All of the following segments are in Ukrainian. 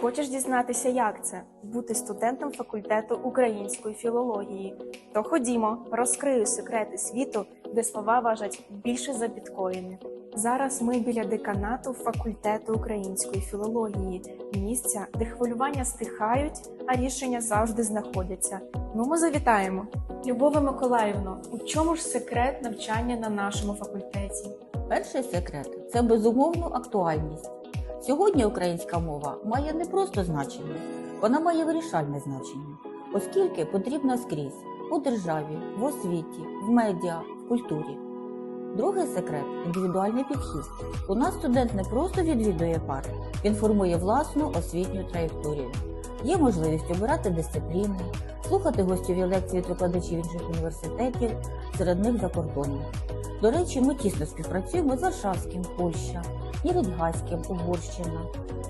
Хочеш дізнатися, як це бути студентом факультету української філології? То ходімо, розкрию секрети світу, де слова важать більше за біткоїни. Зараз ми біля деканату факультету української філології, місця, де хвилювання стихають, а рішення завжди знаходяться. Ну, ми завітаємо. Любове Миколаївно, у чому ж секрет навчання на нашому факультеті? Перший секрет це безумовно актуальність. Сьогодні українська мова має не просто значення, вона має вирішальне значення, оскільки потрібна скрізь у державі, в освіті, в медіа, в культурі. Другий секрет індивідуальний підхід. У нас студент не просто відвідує пари, він формує власну освітню траєкторію. Є можливість обирати дисципліни, слухати гостєві лекції від викладачів інших університетів, серед них закордонних. До речі, ми тісно співпрацюємо з Варшавським, Польща, Євідгайським, Угорщина,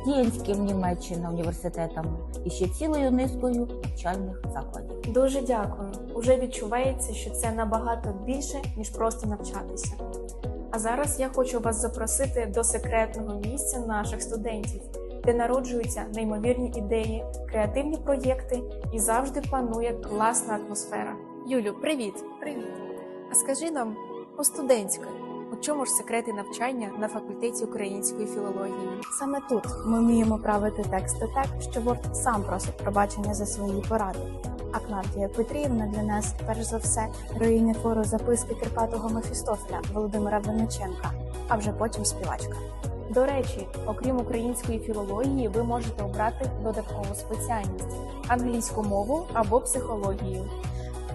Єнським, Німеччина університетами і ще цілою низкою навчальних закладів. Дуже дякую. Уже відчувається, що це набагато більше, ніж просто навчатися. А зараз я хочу вас запросити до секретного місця наших студентів, де народжуються неймовірні ідеї, креативні проєкти і завжди панує класна атмосфера. Юлю, привіт! Привіт! А скажи нам по студентськи, у чому ж секрети навчання на факультеті української філології? Саме тут ми вміємо правити тексти так, що Word сам просить пробачення за свої поради. А Клавдія Петрівна для нас, перш за все, героїня твору записки Кирпатого Мефістофеля Володимира Винниченка, а вже потім співачка. До речі, окрім української філології, ви можете обрати додаткову спеціальність англійську мову або психологію.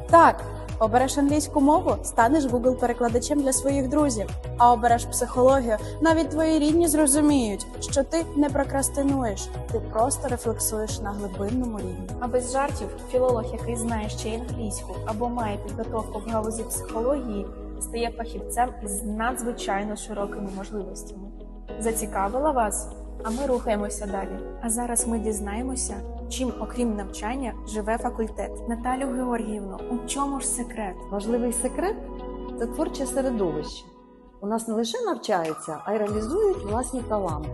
Так, обереш англійську мову, станеш Google перекладачем для своїх друзів. А обереш психологію, навіть твої рідні зрозуміють, що ти не прокрастинуєш, ти просто рефлексуєш на глибинному рівні. А без жартів, філолог, який знає ще й англійську або має підготовку в галузі психології, стає фахівцем із надзвичайно широкими можливостями. Зацікавила вас? А ми рухаємося далі. А зараз ми дізнаємося, чим, окрім навчання, живе факультет. Наталю Георгіївну, у чому ж секрет? Важливий секрет це творче середовище. У нас не лише навчаються, а й реалізують власні таланти.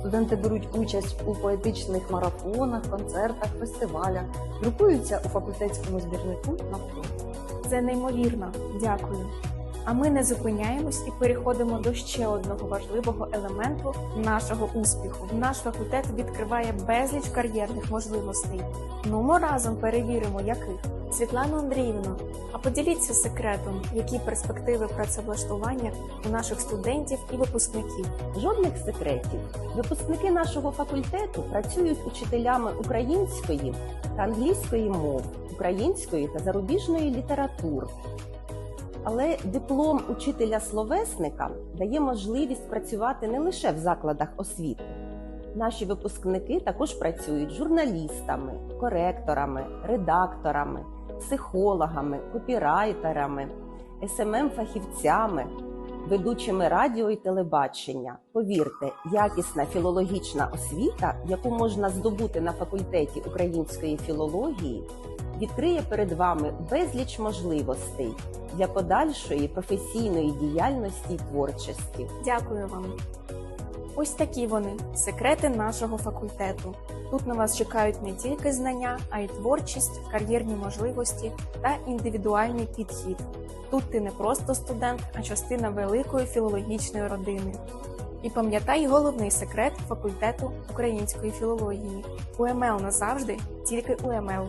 Студенти беруть участь у поетичних марафонах, концертах, фестивалях, друкуються у факультетському збірнику на фронт. Це неймовірно. Дякую. А ми не зупиняємось і переходимо до ще одного важливого елементу нашого успіху. Наш факультет відкриває безліч кар'єрних можливостей. Ну, ми разом перевіримо, яких. Світлана Андріївна, а поділіться секретом, які перспективи працевлаштування у наших студентів і випускників. Жодних секретів. Випускники нашого факультету працюють учителями української та англійської мов, української та зарубіжної літератури. Але диплом учителя-словесника дає можливість працювати не лише в закладах освіти. Наші випускники також працюють журналістами, коректорами, редакторами, психологами, копірайтерами, СММ-фахівцями, ведучими радіо і телебачення. Повірте, якісна філологічна освіта, яку можна здобути на факультеті української філології, відкриє перед вами безліч можливостей для подальшої професійної діяльності і творчості. Дякую вам. Ось такі вони секрети нашого факультету. Тут на вас чекають не тільки знання, а й творчість, кар'єрні можливості та індивідуальний підхід. Тут ти не просто студент, а частина великої філологічної родини. І пам'ятай головний секрет факультету української філології: УМЛ назавжди, тільки УМЛ.